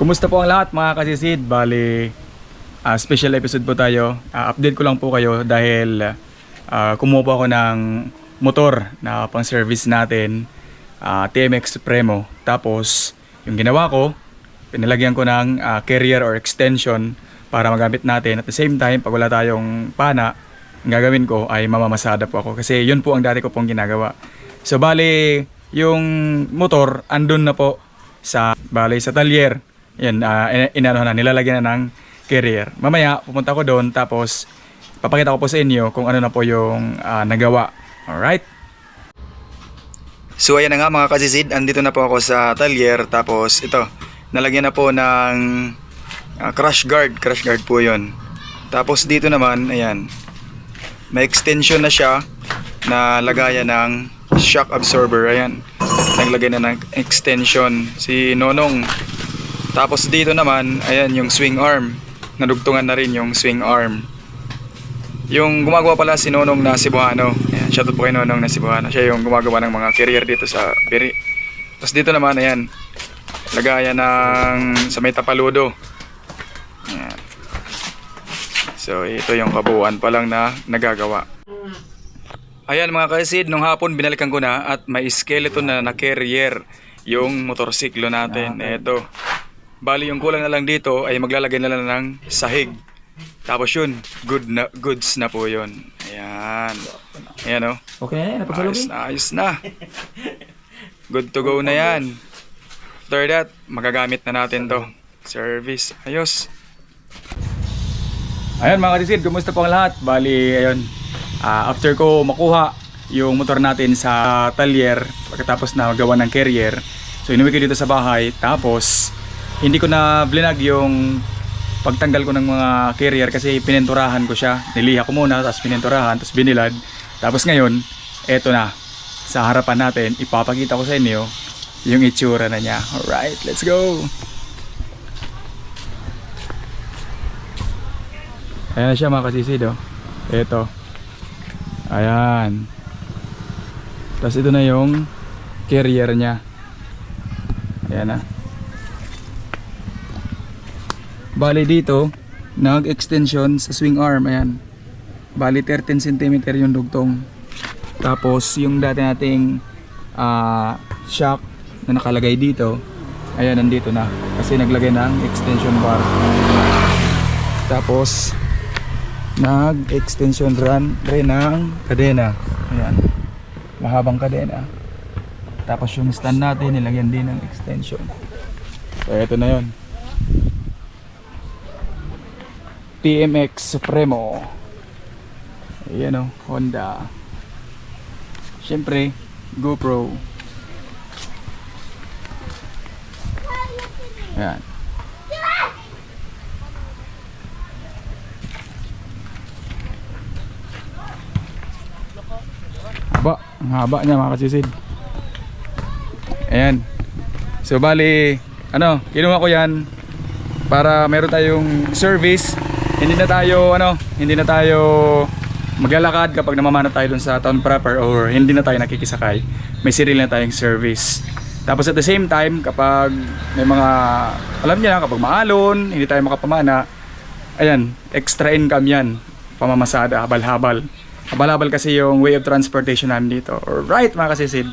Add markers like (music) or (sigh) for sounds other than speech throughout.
Kumusta po ang lahat mga kasisid? Bali, ah, special episode po tayo. Ah, update ko lang po kayo dahil ah, kumuha po ako ng motor na pang service natin, ah, TMX Supremo. Tapos, yung ginawa ko, pinalagyan ko ng ah, carrier or extension para magamit natin. At the same time, pag wala tayong pana, ang gagawin ko ay mamamasada po ako. Kasi yun po ang dati ko pong ginagawa. So, bali, yung motor, andun na po sa, bali, sa talyer. Yan, uh, inano na, nilalagyan na ng carrier. Mamaya, pupunta ko doon, tapos, papakita ko po sa inyo kung ano na po yung ah, nagawa. Alright? So ayan na nga mga kasisid, andito na po ako sa talyer tapos ito, nalagyan na po ng ah, crash guard, crash guard po yon. Tapos dito naman, ayan, may extension na siya na lagayan ng shock absorber, ayan. Naglagay na ng extension si Nonong. Tapos dito naman, ayan yung swing arm. Nadugtungan na rin yung swing arm. Yung gumagawa pala si Nonong na Cebuano. Ayan, shoutout po kay Nonong na Cebuano. Siya yung gumagawa ng mga carrier dito sa Piri. Tapos dito naman, ayan, lagayan ng sa may tapaludo. Ayan. So, ito yung kabuuan pa lang na nagagawa. Ayan mga kaisid, nung hapon binalikan ko na at may skeleton na na carrier yung motorsiklo natin. Ito. Bali yung kulang na lang dito ay maglalagay na lang ng sahig. Tapos yun, good na, goods na po yun. Ayan. Ayan o. Okay na yan, Ayos na, ayos na. Good to go na yan. After that, magagamit na natin to. Service. Ayos. Ayan mga katisid, kumusta po ang lahat? Bali, ayun. ah, after ko makuha yung motor natin sa talyer, pagkatapos na gawa ng carrier, so inuwi ko dito sa bahay, tapos hindi ko na blinag yung pagtanggal ko ng mga carrier kasi pininturahan ko siya. Niliha ko muna, tapos pininturahan, tapos binilad. Tapos ngayon, eto na. Sa harapan natin, ipapakita ko sa inyo yung itsura na niya. Alright, let's go! Ayan na siya mga kasisid oh. Ito. Ayan. Tapos ito na yung carrier niya. Ayan na. Bali dito, nag-extension sa swing arm. Ayan. Bali 13 cm yung dugtong. Tapos yung dati nating ah, shock na nakalagay dito, ayan nandito na. Kasi naglagay ng extension bar. Tapos nag-extension run rin ng kadena. Ayan. Mahabang kadena. Tapos yung stand natin, nilagyan din ng extension. So, ito na yon. TMX Supremo. Ayan o, Honda. Siyempre, GoPro. Ayan. Haba, ang haba niya mga kasisid. Ayan. So bali, ano, kinuha ko yan para meron tayong service. Hindi na tayo, ano, hindi na tayo maglalakad kapag namamana tayo dun sa town proper or hindi na tayo nakikisakay. May sarili na tayong service. Tapos at the same time, kapag may mga, alam niyo na, kapag maalon, hindi tayo makapamana, ayan, extra income yan. Pamamasada, habal-habal. Habal-habal kasi yung way of transportation namin dito. Alright mga kasisid.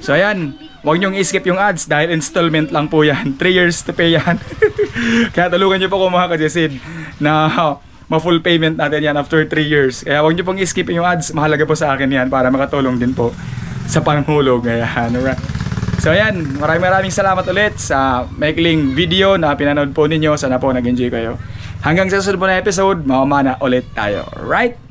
So ayan, huwag niyong skip yung ads dahil installment lang po yan. (laughs) 3 years to pay yan. (laughs) (laughs) Kaya tulungan niyo po ko mga kasisid na (laughs) ma-full payment natin yan after 3 years. Kaya huwag niyo pong skip yung ads. Mahalaga po sa akin yan para makatulong din po sa panghulog. Ayan, alright. So ayan, maraming maraming salamat ulit sa maikling video na pinanood po ninyo. Sana po nag-enjoy kayo. Hanggang sa susunod po na episode, mamamana ulit tayo. Right?